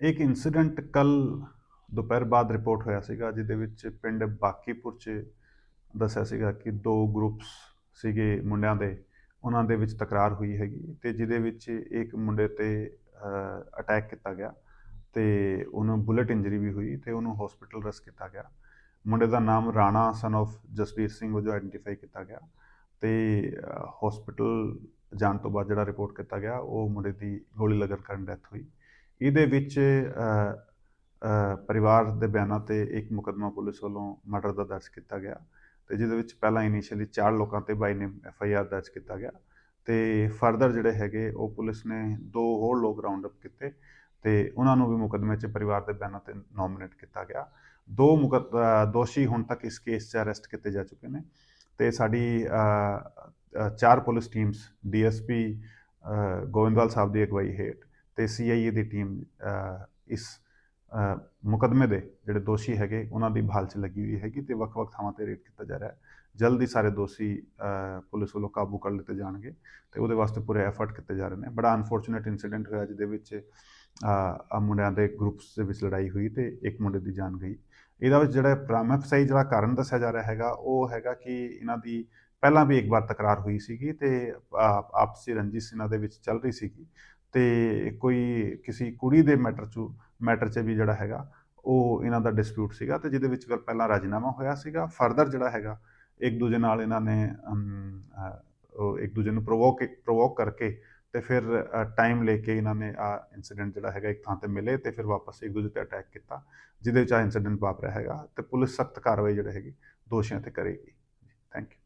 ਇੱਕ ਇਨਸੀਡੈਂਟ ਕੱਲ ਦੁਪਹਿਰ ਬਾਅਦ ਰਿਪੋਰਟ ਹੋਇਆ ਸੀਗਾ, ਜਿਹਦੇ ਵਿੱਚ ਪਿੰਡ ਬਾਕੀਪੁਰ 'ਚ ਦੱਸਿਆ ਸੀਗਾ ਕਿ ਦੋ ਗਰੁੱਪਸ ਸੀਗੇ ਮੁੰਡਿਆਂ ਦੇ, ਉਹਨਾਂ ਦੇ ਵਿੱਚ ਤਕਰਾਰ ਹੋਈ ਹੈਗੀ ਤੇ ਜਿਹਦੇ ਵਿੱਚ ਇੱਕ ਮੁੰਡੇ ਤੇ ਅਟੈਕ ਕੀਤਾ ਗਿਆ ਤੇ ਉਹਨੂੰ ਬੁਲਟ ਇੰਜਰੀ ਵੀ ਹੋਈ ਤੇ ਉਹਨੂੰ ਹਸਪੀਟਲ ਰਸ ਕੀਤਾ ਗਿਆ। ਮੁੰਡੇ ਦਾ ਨਾਮ ਰਾਣਾ ਸਨ of ਜਸਵੀਰ ਸਿੰਘ ਵਜੋਂ ਆਇਡੈਂਟੀਫਾਈ ਕੀਤਾ ਗਿਆ ਤੇ ਹਸਪੀਟਲ ਜਾਣ ਤੋਂ ਬਾਅਦ ਜਿਹੜਾ ਰਿਪੋਰਟ ਕੀਤਾ ਗਿਆ, ਉਹ ਮੁੰਡੇ ਦੀ ਗੋਲੀ ਲੱਗਣ ਕਾਰਨ ਡੈਥ ਹੋਈ। ਇਹਦੇ ਵਿੱਚ ਪਰਿਵਾਰ ਦੇ ਬਿਆਨਾਂ ਤੇ ਇੱਕ ਮੁਕੱਦਮਾ ਪੁਲਿਸ ਵੱਲੋਂ ਮਰਡਰ ਦਾ ਦਰਜ ਕੀਤਾ ਗਿਆ ਤੇ ਜਿਹਦੇ ਵਿੱਚ ਪਹਿਲਾਂ ਇਨੀਸ਼ੀਅਲੀ ਚਾਰ ਲੋਕਾਂ ਤੇ ਬਾਈ ਨੇ ਐਫ ਆਈ ਆਰ ਦਰਜ ਕੀਤਾ ਗਿਆ ਤੇ ਫਰਦਰ ਜਿਹੜੇ ਹੈਗੇ ਉਹ ਪੁਲਿਸ ਨੇ ਦੋ ਹੋਰ ਲੋਕ ਰਾਉਂਡ ਅਪ ਕੀਤੇ ਤੇ ਉਹਨਾਂ ਨੂੰ ਵੀ ਮੁਕੱਦਮੇ 'ਚ ਪਰਿਵਾਰ ਦੇ ਬਿਆਨਾਂ ਤੇ ਨੋਮੀਨੇਟ ਕੀਤਾ ਗਿਆ। ਦੋ ਮੁਕੱਦ ਦੋਸ਼ੀ ਹੁਣ ਤੱਕ ਇਸ ਕੇਸ 'ਚ ਅਰੈਸਟ ਕੀਤੇ ਜਾ ਚੁੱਕੇ ਨੇ ਤੇ ਸਾਡੀ ਚਾਰ police teams DSP Goindwal Sahib ਦੀ ਅਗਵਾਈ ਹੇਠ ਤੇ ਸੀਆਈਏ ਦੀ ਟੀਮ ਇਸ ਅ, ਮੁਕੱਦਮੇ ਦੇ ਜਿਹੜੇ ਦੋਸ਼ੀ ਹੈਗੇ ਉਹਨਾਂ ਦੀ ਭਾਲ 'ਚ ਲੱਗੀ ਹੋਈ ਹੈਗੀ ਤੇ ਵੱਖ-ਵੱਖ ਥਾਵਾਂ ਤੇ ਰੇਡ ਕੀਤਾ ਜਾ ਰਿਹਾ ਹੈ। ਜਲਦੀ ਸਾਰੇ ਦੋਸ਼ੀ ਪੁਲਿਸ ਵੱਲੋਂ ਕਾਬੂ ਕਰ ਲਿੱਤੇ ਜਾਣਗੇ ਤੇ ਉਹਦੇ ਵਾਸਤੇ ਪੂਰੇ ਐਫਰਟ ਕੀਤੇ ਜਾ ਰਹੇ ਨੇ। ਬੜਾ ਅਨਫੋਰਚੂਨੇਟ ਇਨਸੀਡੈਂਟ ਹੋਇਆ ਜਿਹਦੇ ਵਿੱਚ ਆ ਮੁੰਡਿਆਂ ਦੇ ਗਰੁੱਪਸ ਦੇ ਵਿੱਚ ਲੜਾਈ ਹੋਈ ਤੇ ਇੱਕ ਮੁੰਡੇ ਦੀ ਜਾਨ ਗਈ। ਇਹਦਾ ਵਿੱਚ ਜਿਹੜਾ ਪ੍ਰਾਮਫਸਾਈ ਜਿਹੜਾ ਕਾਰਨ ਦੱਸਿਆ ਜਾ ਰਿਹਾ ਹੈਗਾ ਉਹ ਹੈਗਾ ਕਿ ਇਹਨਾਂ ਦੀ ਪਹਿਲਾਂ ਵੀ ਇੱਕ ਵਾਰ ਤਕਰਾਰ ਹੋਈ ਸੀਗੀ ਤੇ ਆਪਸੀ ਰੰਜਿਸ਼ ਇਹਨਾਂ ਦੇ ਵਿੱਚ ਚੱਲ ਰਹੀ ਸੀਗੀ। ਤੇ ਕੋਈ ਕਿਸੇ ਕੁੜੀ ਦੇ ਮੈਟਰ 'ਚ ਮੈਟਰ 'ਚ ਵੀ ਜਿਹੜਾ ਹੈਗਾ, ਉਹ ਇਹਨਾਂ ਦਾ ਡਿਸਪਿਊਟ ਸੀਗਾ ਤੇ ਜਿਹਦੇ ਵਿੱਚ ਪਹਿਲਾਂ ਰਾਜੀਨਾਮਾ ਹੋਇਆ ਸੀਗਾ। ਫਰਦਰ ਜਿਹੜਾ ਹੈਗਾ, ਇੱਕ ਦੂਜੇ ਨਾਲ ਇਹਨਾਂ ਨੇ ਇੱਕ ਦੂਜੇ ਨੂੰ ਪ੍ਰੋਵੋਕ ਪ੍ਰੋਵੋਕ ਕਰਕੇ ਤੇ ਫਿਰ ਟਾਈਮ ਲੈ ਕੇ ਇਹਨਾਂ ਨੇ ਆ ਇਨਸੀਡੈਂਟ ਜਿਹੜਾ ਹੈਗਾ ਇੱਕ ਥਾਂ ਤੇ ਮਿਲੇ ਤੇ ਫਿਰ ਵਾਪਸ ਇੱਕ ਦੂਜੇ ਤੇ ਅਟੈਕ ਕੀਤਾ, ਜਿਹਦੇ ਵਿੱਚ ਆ ਇਨਸੀਡੈਂਟ ਵਾਪਰਿਆ ਹੈਗਾ ਤੇ ਪੁਲਿਸ ਸਖਤ ਕਾਰਵਾਈ ਜਿਹੜੇ ਹੈਗੀ, ਦੋਸ਼ੀਆਂ ਤੇ ਕਰੇਗੀ। Thank you